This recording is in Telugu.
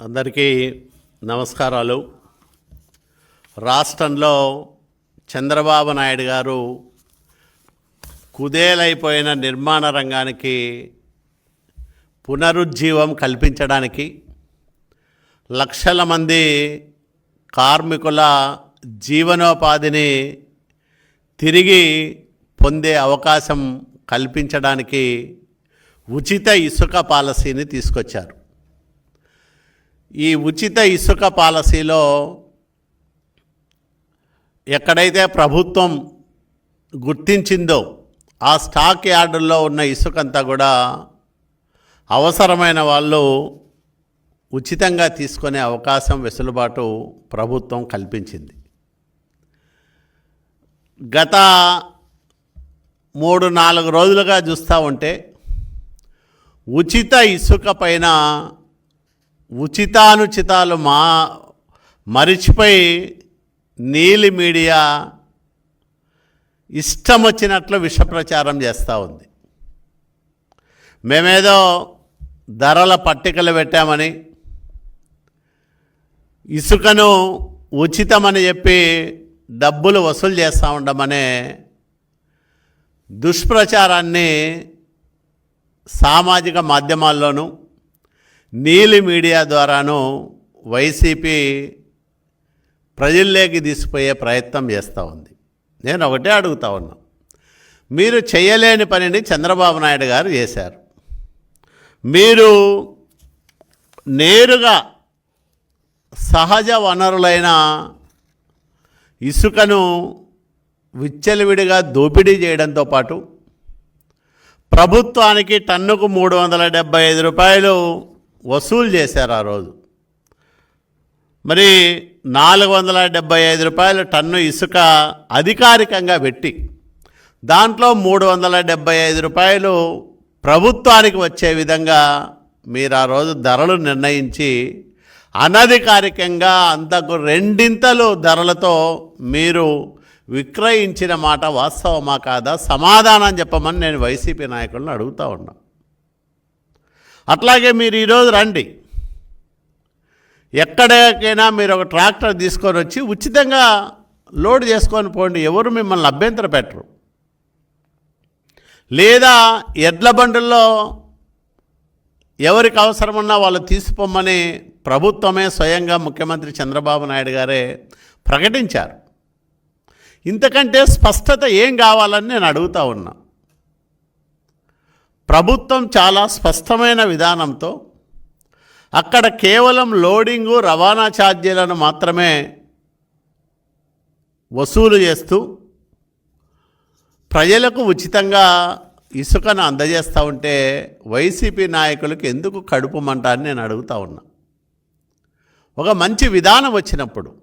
అందరికీ నమస్కారాలు. రాష్ట్రంలో చంద్రబాబు నాయుడు గారు కుదేలైపోయిన నిర్మాణ రంగానికి పునరుజ్జీవం కల్పించడానికి లక్షల మంది కార్మికుల జీవనోపాధిని తిరిగి పొందే అవకాశం కల్పించడానికి ఉచిత ఇసుక పాలసీని తీసుకొచ్చారు. ఈ ఉచిత ఇసుక పాలసీలో ఎక్కడైతే ప్రభుత్వం గుర్తించిందో ఆ స్టాక్ యార్డుల్లో ఉన్న ఇసుకంతా కూడా అవసరమైన వాళ్ళు ఉచితంగా తీసుకునే అవకాశం వెసులుబాటు ప్రభుత్వం కల్పించింది. గత మూడు నాలుగు రోజులుగా చూస్తూ ఉంటే ఉచిత ఇసుక పైన ఉచితానుచితాలు మా మరిచిపోయి నీలి మీడియా ఇష్టం వచ్చినట్లు విషప్రచారం చేస్తూ ఉంది. మేమేదో ధరల పట్టికలు పెట్టామని ఇసుకను ఉచితమని చెప్పి డబ్బులు వసూలు చేస్తూ ఉండమనే దుష్ప్రచారాన్ని సామాజిక మాధ్యమాల్లోనూ నీలి మీడియా ద్వారాను వైసీపీ ప్రజల్లోకి తీసిపోయే ప్రయత్నం చేస్తూ ఉంది. నేను ఒకటే అడుగుతా ఉన్నా. మీరు చేయలేని పనిని చంద్రబాబు నాయుడు గారు చేశారు. మీరు నేరుగా సహజ వనరులైన ఇసుకను విచ్చలవిడిగా దోపిడీ చేయడంతో పాటు ప్రభుత్వానికి టన్నుకు మూడు వందల డెబ్బై ఐదు రూపాయలు వసూలు చేశారు ఆ రోజు. మరి నాలుగు వందల డెబ్బై ఐదు రూపాయలు టన్ను ఇసుక అధికారికంగా పెట్టి దాంట్లో మూడు వందల డెబ్బై ఐదు రూపాయలు ప్రభుత్వానికి వచ్చే విధంగా మీరు ఆ రోజు ధరలు నిర్ణయించి అనధికారికంగా అంతకు రెండింతలు ధరలతో మీరు విక్రయించిన మాట వాస్తవమా కాదా? సమాధానం చెప్పమని నేను వైసీపీ నాయకులను అడుగుతా ఉన్నా. అట్లాగే మీరు ఈరోజు రండి. ఎక్కడికైనా మీరు ఒక ట్రాక్టర్ తీసుకొని వచ్చి ఉచితంగా లోడ్ చేసుకొని పోండి. ఎవరు మిమ్మల్ని అభ్యంతర పెట్టరు. లేదా ఎడ్ల బండుల్లో ఎవరికి అవసరమన్నా వాళ్ళు తీసిపోమని ప్రభుత్వమే స్వయంగా ముఖ్యమంత్రి చంద్రబాబు నాయుడు గారే ప్రకటించారు. ఇంతకంటే స్పష్టత ఏం కావాలని నేను అడుగుతా ఉన్నా. ప్రభుత్వం చాలా స్పష్టమైన విధానంతో అక్కడ కేవలం లోడింగు రవాణా ఛార్జీలను మాత్రమే వసూలు చేస్తూ ప్రజలకు ఉచితంగా ఇసుకను అందజేస్తూ ఉంటే వైసీపీ నాయకులకు ఎందుకు కడుపు మంట అని నేను అడుగుతా ఉన్నా. ఒక మంచి విధానం వచ్చినప్పుడు